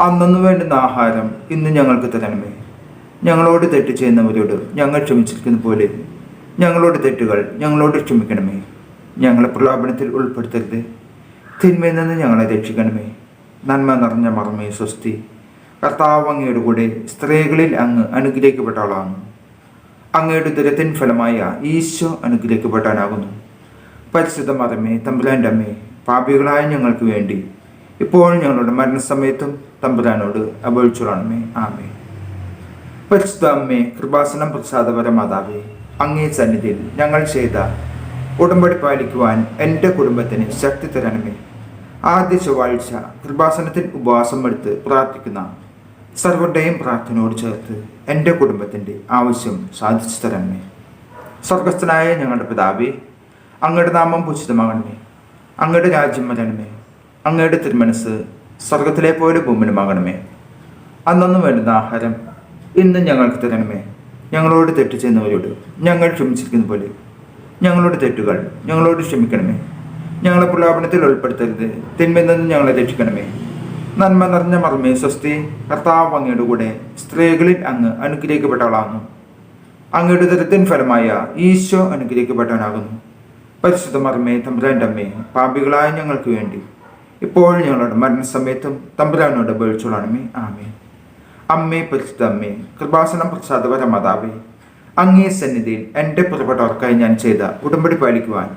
അന്നു വേണ്ടുന്ന ആഹാരം ഇന്ന് ഞങ്ങൾക്ക് തരണമേ. ഞങ്ങളോട് തെറ്റ് ചെയ്യുന്നവരോട് ഞങ്ങൾ ക്ഷമിച്ചിരിക്കുന്ന പോലെ ഞങ്ങളോട് തെറ്റുകൾ ഞങ്ങളോട് ക്ഷമിക്കണമേ. ഞങ്ങളെ പ്രലോഭനത്തിൽ ഉൾപ്പെടുത്തരുത്. തിന്മയിൽ നിന്ന് ഞങ്ങളെ രക്ഷിക്കണമേ. നന്മ നിറഞ്ഞ മറമേ സ്വസ്തി. കർത്താവ് അങ്ങയുടെ കൂടെ സ്ത്രീകളിൽ അങ്ങ് അനുഗ്രഹിക്കപ്പെട്ട ആളാണ് അങ്ങയുടെ ദുരത്തിൻ ഫലമായ ഈശോ അനുഗ്രഹിക്കപ്പെട്ടാനാകുന്നു പരിശുദ്ധ മതമേ തമ്പുരാന്റെ അമ്മേ പാപികളായ ഞങ്ങൾക്ക് വേണ്ടി ഇപ്പോൾ ഞങ്ങളുടെ മരണസമയത്തും തമ്പുരാനോട് അപേക്ഷിച്ചോളണമേ ആമേ പരിശുദ്ധ അമ്മേ കൃപാസനം പ്രസാദപര മാതാവേ അങ്ങേ സന്നിധിയിൽ ഞങ്ങൾ ചെയ്ത ഉടമ്പടി പാലിക്കുവാൻ എന്റെ കുടുംബത്തിന് ശക്തി തരണമേ. ആദ്യ ചൊവ്വാഴ്ച കൃപാസനത്തിൽ ഉപവാസം എടുത്ത് പ്രാർത്ഥിക്കുന്ന സർവരുടെയും പ്രാർത്ഥനയോട് ചേർത്ത് എന്റെ കുടുംബത്തിന്റെ ആവശ്യം സാധിച്ചു തരണമേ. സ്വർഗസ്ഥനായ ഞങ്ങളുടെ പിതാവേ അങ്ങയുടെ നാമം പൂജിതമാകണമേ. അങ്ങയുടെ രാജ്യം വരണമേ. അങ്ങയുടെ തിരുമനസ് സ്വർഗത്തിലെ പോലെ ഭൂമിനുമാകണമേ അന്നൊന്നും വേണ്ടുന്ന ആഹാരം ഇന്ന് ഞങ്ങൾക്ക് തരണമേ. ഞങ്ങളോട് തെറ്റ് ചെയ്യുന്നവരോട് ഞങ്ങൾ ക്ഷമിച്ചിരിക്കുന്ന പോലെ. ഞങ്ങളുടെ തെറ്റുകൾ ഞങ്ങളോട് ക്ഷമിക്കണമേ. ഞങ്ങളെ പ്രലാപനത്തിൽ ഉൾപ്പെടുത്തരുത്. തിന്മയിൽ നിന്ന് ഞങ്ങളെ രക്ഷിക്കണമേ. നന്മ നിറഞ്ഞ മർമ്മേ സ്വസ്തി കർത്താവ് അങ്ങയുടെ കൂടെ സ്ത്രീകളിൽ അങ്ങ് അനുഗ്രഹിക്കപ്പെട്ടവളാകുന്നു. അങ്ങയുടെ ദരത്തിൻ ഫലമായ ഈശോ അനുഗ്രഹിക്കപ്പെട്ടവനാകുന്നു. പരിശുദ്ധ മർമ്മേ തമ്പുരാന്റെ അമ്മേ പാപികളായ ഞങ്ങൾക്ക് വേണ്ടി ഇപ്പോൾ ഞങ്ങളുടെ മരണസമയത്തും തമ്പുരാനോട് ബേഴ്ചോളണമേ ആമേ അമ്മേ പരിശുദ്ധ അമ്മേ കൃപാസനം പ്രസാദപര മാതാവേ അങ്ങേ സന്നിധിയിൽ എന്റെ പുറപ്പെട്ടവർക്കായി ഞാൻ ചെയ്ത ഉടമ്പടി പാലിക്കുവാൻ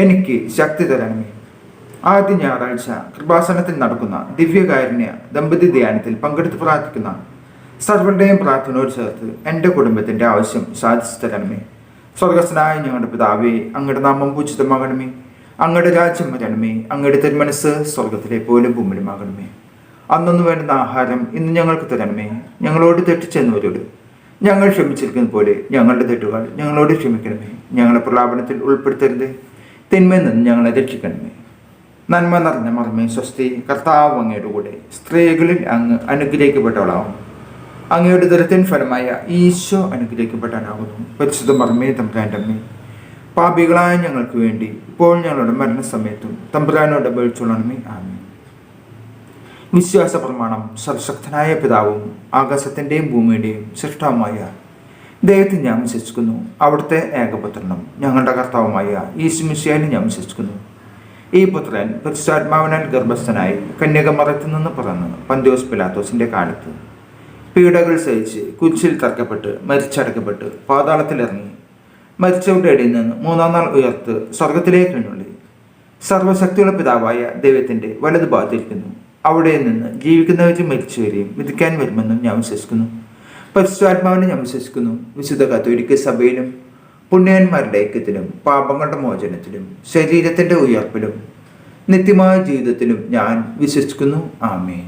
എനിക്ക് ശക്തി തരണമേ. ആദ്യ ഞായറാഴ്ച കൃപാസനത്തിൽ നടക്കുന്ന ദിവ്യകാരുണ്യ ദമ്പതി ധ്യാനത്തിൽ പങ്കെടുത്ത് പ്രാർത്ഥിക്കുന്ന സർവരുടെയും പ്രാർത്ഥനയോട് ചേർത്ത് എന്റെ കുടുംബത്തിന്റെ ആവശ്യം സാധിച്ചു തരണമേ. സ്വർഗസ്നായ ഞങ്ങളുടെ പിതാവേ അങ്ങയുടെ നാമം പൂജിതമാകണമേ. അങ്ങയുടെ രാജ്യം വരണമേ. അങ്ങയുടെ തിരുമനസ് സ്വർഗത്തിലെ പോലും ഭൂമിലുമാകണമേ അന്നൊന്നു വേണ്ടുന്ന ആഹാരം ഇന്ന് ഞങ്ങൾക്ക് തരണമേ. ഞങ്ങളോട് തെറ്റിച്ചെന്നവരോട് ഞങ്ങൾ ക്ഷമിച്ചിരിക്കുന്ന പോലെ ഞങ്ങളുടെ തെറ്റുകൾ ഞങ്ങളോട് ക്ഷമിക്കണമേ. ഞങ്ങളെ പ്രലാപനത്തിൽ ഉൾപ്പെടുത്തരുത്. തിന്മയിൽ നിന്ന് ഞങ്ങളെ രക്ഷിക്കണമേ. നന്മ നിറഞ്ഞ മർമ്മേ സ്വസ്തി കർത്താവ് അങ്ങയുടെ കൂടെ. സ്ത്രീകളിൽ അങ്ങ് അനുഗ്രഹിക്കപ്പെട്ടവളാവും. അങ്ങയുടെ ദുരത്തിൻ ഫലമായ ഈശോ അനുഗ്രഹിക്കപ്പെട്ടാനാകുന്നു പരിശുദ്ധ മർമ്മേ തമ്പുരാന്റെ അമ്മേ. പാപികളായ ഞങ്ങൾക്ക് വേണ്ടി ഇപ്പോൾ ഞങ്ങളുടെ മരണസമയത്തും തമ്പുരാനോട് വിളിച്ചോളണമേ ആമേ വിശ്വാസ പ്രമാണം സർവശക്തനായ പിതാവും ആകാശത്തിന്റെയും ഭൂമിയുടെയും സൃഷ്ടാവുമായ ദൈവത്തെ ഞാൻ വിശ്വസിക്കുന്നു. അവിടുത്തെ ഏകപുത്രനും ഞങ്ങളുടെ കർത്താവുമായ ഈശുമിശിയാലും ഞാൻ വിശ്വസിക്കുന്നു. ഈ പുത്രൻ പരിശുദ്ധാത്മാവിനാൽ ഗർഭസ്ഥനായി കന്യകമറത്തിൽ നിന്ന് പിറന്ന് പന്തിയോസ് പിലാത്തോസിന്റെ കാലത്ത് പീഡകൾ സഹിച്ച് കുച്ചിൽ തറക്കപ്പെട്ട് മരിച്ചടക്കപ്പെട്ട് പാതാളത്തിലിറങ്ങി മരിച്ചവരുടെ ഇടയിൽ നിന്ന് മൂന്നാം നാൾ ഉയർത്ത് സ്വർഗത്തിലേക്ക് എഴുന്നള്ളി സർവശക്തിയുള്ള പിതാവായ ദൈവത്തിന്റെ വലതു ഭാഗത്തിരിക്കുന്നു അവിടെ നിന്ന് ജീവിക്കുന്നവരും മരിച്ചവരെയും വിധിക്കാൻ വരുമെന്നും ഞാൻ വിശ്വസിക്കുന്നു. പരിശുദ്ധാത്മാവിനെ ഞാൻ വിശ്വസിക്കുന്നു. വിശുദ്ധ കത്തോലിക്ക സഭയിലും പുണ്യന്മാരുടെ ഐക്യത്തിലും പാപങ്ങളുടെ മോചനത്തിലും ശരീരത്തിന്റെ ഉയർപ്പിലും നിത്യമായ ജീവിതത്തിലും ഞാൻ വിശ്വസിക്കുന്നു. ആമേ